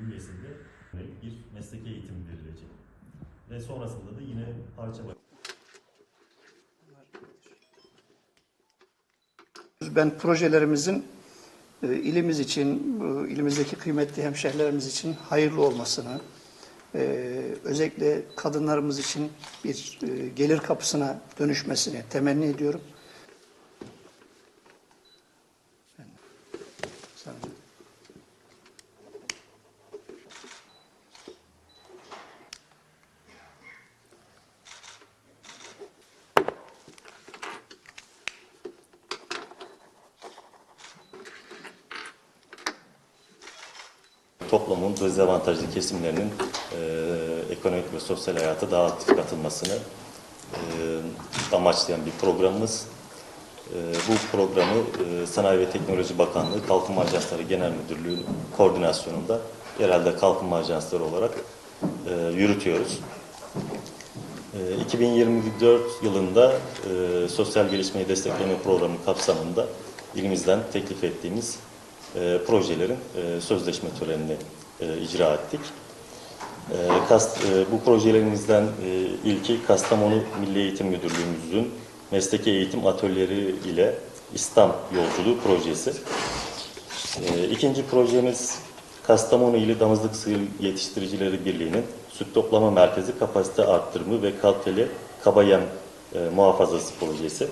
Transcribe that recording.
bölgesinde bir mesleki eğitim verilecek. Ve sonrasında da yine parça Ben projelerimizin e, ilimiz için, ilimizdeki kıymetli hemşehrilerimiz için hayırlı olmasını, e, özellikle kadınlarımız için bir e, gelir kapısına dönüşmesini temenni ediyorum. Sen- toplumun dezavantajlı kesimlerinin e, ekonomik ve sosyal hayata daha aktif katılmasını e, amaçlayan bir programımız. E, bu programı e, Sanayi ve Teknoloji Bakanlığı Kalkınma Ajansları Genel Müdürlüğü koordinasyonunda yerelde kalkınma ajansları olarak e, yürütüyoruz. E, 2024 yılında e, sosyal gelişmeyi destekleme programı kapsamında ilimizden teklif ettiğimiz e, projelerin e, sözleşme törenini e, icra ettik. E, kast, e, bu projelerimizden e, ilki Kastamonu Milli Eğitim Müdürlüğümüzün mesleki eğitim atölyeleri ile İslam yolculuğu projesi. E, ikinci projemiz Kastamonu ili Damızlık Sığır Yetiştiricileri Birliği'nin süt toplama merkezi kapasite arttırımı ve kaliteli kaba yem e, muhafazası projesi.